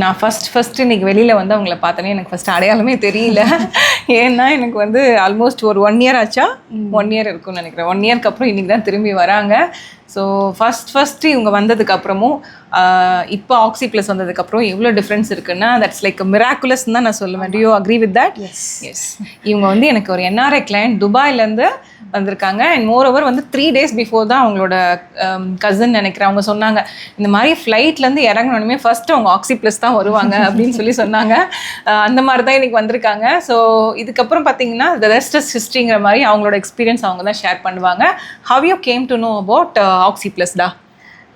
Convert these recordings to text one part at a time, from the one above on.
நான் first first இன்னைக்கு வெளியில் வந்து அவங்கள பார்த்தோன்னே எனக்கு ஃபர்ஸ்ட் அடையாளமே தெரியல. ஏன்னா எனக்கு வந்து ஆல்மோஸ்ட் ஒரு ஒன் இயர் ஆச்சா? ஒன் இயர் இருக்கும்னு நினைக்கிறேன். ஒன் இயர்க்கு அப்புறம் இன்னைக்கு தான் திரும்பி வராங்க. ஸோ ஃபர்ஸ்ட் ஃபர்ஸ்ட் இவங்க வந்ததுக்கு அப்புறமும் ஆஹ், இப்போ ஆக்சி ப்ளஸ் வந்ததுக்கப்புறம் எவ்வளோ டிஃப்ரென்ஸ் இருக்குன்னா தட்ஸ் லைக் மிராக்குலஸ் தான் நான் சொல்லுவேன். Do you agree with that yes இவங்க வந்து எனக்கு ஒரு என்ஆர்ஐ கிளையண்ட் துபாயிலேருந்து வந்திருக்காங்க. அண்ட் மோர் ஓவர் வந்து த்ரீ டேஸ் பிஃபோர் தான் அவங்களோட கசின் நினைக்கிறேன். அவங்க சொன்னாங்க இந்த மாதிரி ஃப்ளைட்லேருந்து இறங்கணுமே ஃபர்ஸ்ட் அவங்க ஆக்சி ப்ளஸ் தான் வருவாங்க அப்படின்னு சொல்லி சொன்னாங்க. அந்த மாதிரி தான் இன்னைக்கு வந்திருக்காங்க. ஸோ இதுக்கப்புறம் பார்த்தீங்கன்னா த ரெஸ்ட் இஸ் ஹிஸ்ட்ரிங்கிற மாதிரி அவங்களோட எக்ஸ்பீரியன்ஸ் அவங்க தான் ஷேர் பண்ணுவாங்க. How you came to know about oxy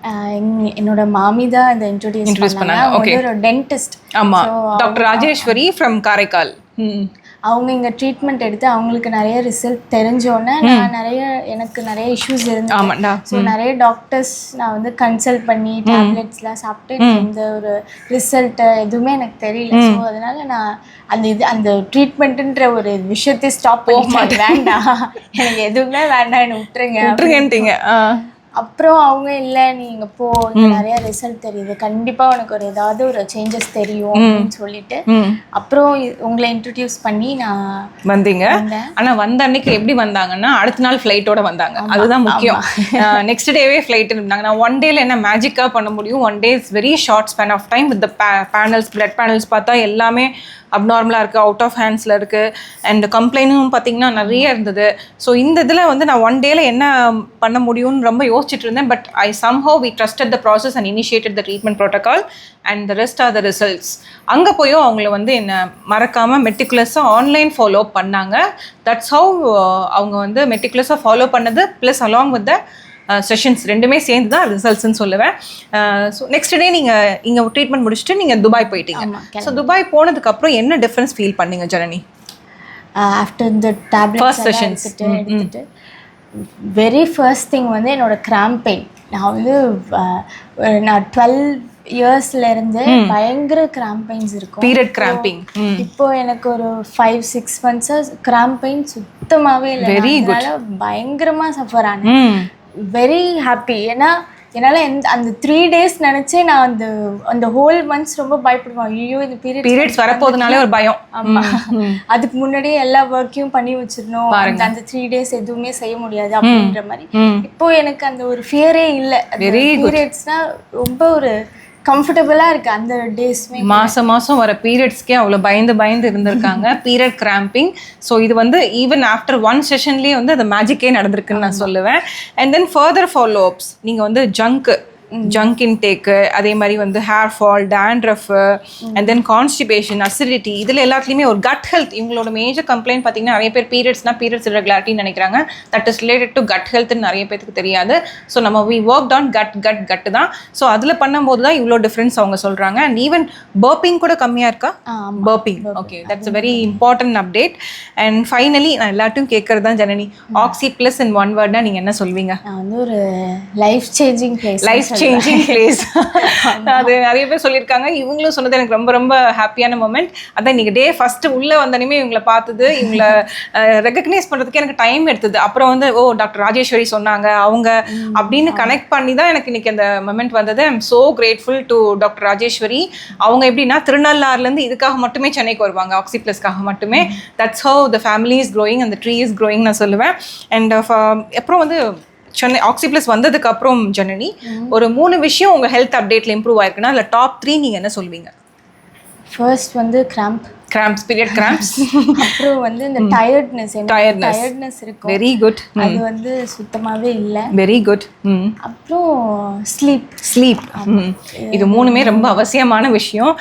ah எங்க- என்னோட மாமி தான் இதை இன்ட்ரோடியூஸ் Introduce பண்ணாங்க. வந்து ஒரு டென்டிஸ்ட் ஆமாம் டாக்டர் ராஜேஸ்வரி ஃப்ரம் காரைக்கால். அவங்க இங்க ட்ரீட்மெண்ட் எடுத்து அவங்களுக்கு நிறைய ரிசல்ட் தெரிஞ்சோன்னே நான் நிறைய எனக்கு நிறைய இஷ்யூஸ் இருந்து ஸோ நிறைய டாக்டர்ஸ் நான் வந்து கன்சல்ட் பண்ணி டேப்லெட்ஸ்லாம் சாப்பிட்டு எந்த ஒரு ரிசல்ட் எதுவுமே எனக்கு தெரியல. ஸோ அதனால நான் அந்த இது அந்த ட்ரீட்மெண்ட்டுன்ற ஒரு விஷயத்தை ஸ்டாப் பண்ணி வேண்டாம். எனக்கு எதுவுமே வேண்டாம் என்னை விட்டுருங்க விட்டுருங்கன்ட்டீங்க. அப்புறம் அவங்க இல்லை நீங்க போ இங்க நிறைய ரிசல்ட் தெரியுது. கண்டிப்பா உனக்கு ஒரு ஏதாவது ஒரு சேஞ்சஸ் தெரியும் அப்படின்னு சொல்லிட்டு. அப்புறம் உங்களை இன்ட்ரடியூஸ் பண்ணி நான் வந்தீங்க. வந்தேன். ஆனா வந்த அன்னைக்கு எப்படி வந்தாங்கன்னா அடுத்த நாள் ஃப்ளைட்டோட வந்தாங்க. அதுதான் முக்கியம். நெக்ஸ்ட் டேவே ஃப்ளைட் இருந்தாங்க. நான் ஒன் டேல என்ன மேஜிக்கா பண்ண முடியும்? One day is very short span of time with panels blood panels பார்த்தா எல்லாமே அப்நார்மலாக இருக்குது அவுட் ஆஃப் ஹேண்ட்ஸில் இருக்குது அண்ட் கம்ப்ளைண்ட்டும் பார்த்தீங்கன்னா நிறைய இருந்தது. ஸோ இந்த இதில் வந்து நான் ஒன் டேயில் என்ன பண்ண முடியும்னு ரொம்ப யோசிச்சுட்டு இருந்தேன். But I somehow we trusted the process and initiated the treatment protocol and the rest are the results அங்கே போயும் அவங்கள வந்து என்னை மறக்காமல் மெட்டிகுலஸாக ஆன்லைன் ஃபாலோ பண்ணாங்க. தட்ஸ் ஹவு uh, அவங்க வந்து மெட்டிகுலஸாக ஃபாலோ பண்ணது plus along with the sessions ரெண்டுமே சேர்ந்து தான் ரிசல்ட்ஸ்னு சொல்லுவேன் ஸோ நெக்ஸ்ட் டே நீங்கள் இங்கே ட்ரீட்மெண்ட் முடிச்சுட்டு நீங்கள் துபாய் போயிட்டீங்க. ஸோ துபாய் போனதுக்கப்புறம் என்ன டிஃப்ரென்ஸ் ஃபீல் பண்ணீங்க ஜனனி? ஆஃப்டர் இந்த டேப்லெட்ஸ் First sessions. எடுத்துட்டு வெரி ஃபர்ஸ்ட் திங் வந்து என்னோட கிராம்ப் பெயின் நான் வந்து ஒரு நான் டுவெல் இயர்ஸ்ல இருந்து பயங்கர கிராம்ப் பெயின்ஸ் இருக்கும். பீரியட் கிராம்பிங் இப்போ எனக்கு ஒரு ஃபைவ் சிக்ஸ் மந்த்ஸா கிராம்ப் பெயின் சுத்தமாவே இல்லை. Very நான் அதனால பயங்கரமா சஃபர் ஆனேன். வெரி ஹாப்பி ஏன்னா என்னால் எந்த அந்த த்ரீ டேஸ் நினச்சே நான் அந்த அந்த ஹோல் மந்த்ஸ் ரொம்ப பயப்படுவேன். ஐயோ இந்த பீரியட் பீரியட்ஸ் வரப்போகுதுனாலே ஒரு பயம். ஆமா. அதுக்கு முன்னாடியே எல்லா ஒர்க்கையும் பண்ணி வச்சிடணும். அந்த த்ரீ டேஸ் எதுவுமே செய்ய முடியாது அப்படின்ற மாதிரி. இப்போ எனக்கு அந்த ஒரு ஃபியரே இல்லை. Very பீரியட்ஸ்னா ரொம்ப ஒரு கம்ஃபர்டபுளாக இருக்கு அந்த டேஸ்மே மாசம் மாசம் வர பீரியட்ஸ்க்கே அவ்வளோ பயந்து பயந்து இருந்திருக்காங்க. பீரியட் கிராம்பிங் ஸோ இது வந்து ஈவன் ஆஃப்டர் ஒன் செஷன்லேயே வந்து அது மேஜிக்கே நடந்திருக்குன்னு நான் சொல்லுவேன். And then further follow ups நீங்கள் வந்து ஜங்க் ஜங்க் இன்டேக்கு அதே மாதிரி வந்து hair fall dandruff and then constipation acidity இதில் எல்லாத்துலேயுமே ஒரு கட் ஹெல்த் இவங்களோட மேஜர் கம்ப்ளைண்ட் பார்த்தீங்கன்னா நிறைய பேர் பீரியட்ஸ்னா பீரியட்ஸ் irregularity நினைக்கிறாங்க. That is related to gut ஹெல்த்னு நிறைய பேருக்கு தெரியாது. ஸோ நம்ம we work on gut gut gut தான். ஸோ அதில் பண்ணும்போது தான் இவ்வளோ டிஃப்ரென்ஸ் அவங்க சொல்கிறாங்க அண்ட் ஈவன் பர்பிங் கூட கம்மியாக இருக்கா. Burping okay that's very important update and finally நான் எல்லாத்தையும் கேட்கறது தான் Janani. Oxy plus in one வேர்ட்னா நீங்கள் என்ன சொல்வீங்க? நான் வந்து ஒரு life changing life changing place அது நிறைய பேர் சொல்லியிருக்காங்க. இவங்களும் சொன்னது எனக்கு ரொம்ப ரொம்ப ஹாப்பியான மூமெண்ட் அதான் இன்னைக்கு டே ஃபர்ஸ்ட் உள்ள வந்தனுமே இவங்களை பார்த்தது. இவங்களை ரெகக்னைஸ் பண்றதுக்கு எனக்கு டைம் எடுத்தது. அப்புறம் வந்து ஓ டாக்டர் ராஜேஸ்வரி சொன்னாங்க. அவங்க அப்படின்னு கனெக்ட் பண்ணி தான் எனக்கு இன்னைக்கு அந்த மொமெண்ட் வந்தது. I'm so grateful to doctor Rajeshwari. அவங்க எப்படின்னா திருநள்ளாறுலேருந்து இதுக்காக மட்டுமே சென்னைக்கு வருவாங்க. ஆக்சி ப்ளஸ்க்காக மட்டுமே. That's how the family is growing அந்த ட்ரீ இஸ் க்ரோயிங் நான் சொல்லுவேன். அண்ட் அப்புறம் வந்து சென்னை ஆக்சி ப்ளஸ் வந்ததுக்கு அப்புறம் ஜனனி ஒரு மூணு விஷயம் உங்க ஹெல்த் அப்டேட்ல இம்ப்ரூவ் ஆயிருக்குன்னா அதுல டாப் த்ரீ நீங்க என்ன சொல்வீங்க? ஃபர்ஸ்ட் வந்து கிராம்ப் கிராம்ப்ஸ் பீரியட் கிராம்ப்ஸ் அப்புறம் வந்து இந்த டயர்ட்னஸ் Tiredness. டயர்ட்னஸ் இருக்கும். வெரி குட் அது வந்து சுத்தமாவே இல்லை. வெரி குட் அப்புறம் ஸ்லீப் ஸ்லீப் இது மூணுமே ரொம்ப அவசியமான விஷயம்.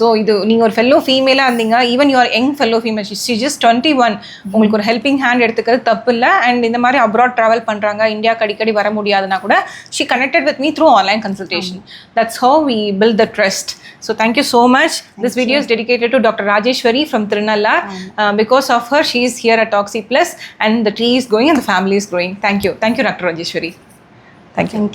ஸோ இது நீங்கள் ஒரு ஃபெல்லோ ஃபீமேலாக இருந்தீங்க even your young fellow female she just twenty one உங்களுக்கு ஒரு ஹெல்பிங் ஹேண்ட் எடுத்துக்கிறது தப்பு இல்லை. அண்ட் இந்த மாதிரி அப்ராட் ட்ராவல் பண்ணுறாங்க இந்தியாவுக்கு அடிக்கடி வர முடியாதுன்னா கூட she connected with me through online consultation that's how we build the trust so thank you so much this video is dedicated to doctor Rajeshwari from Trinala. Um, uh, because of her, she is here at Oxy Plus and the tree is growing and the family is growing. Thank you. Thank you, Dr. Rajeshwari. Thank you. Thank you.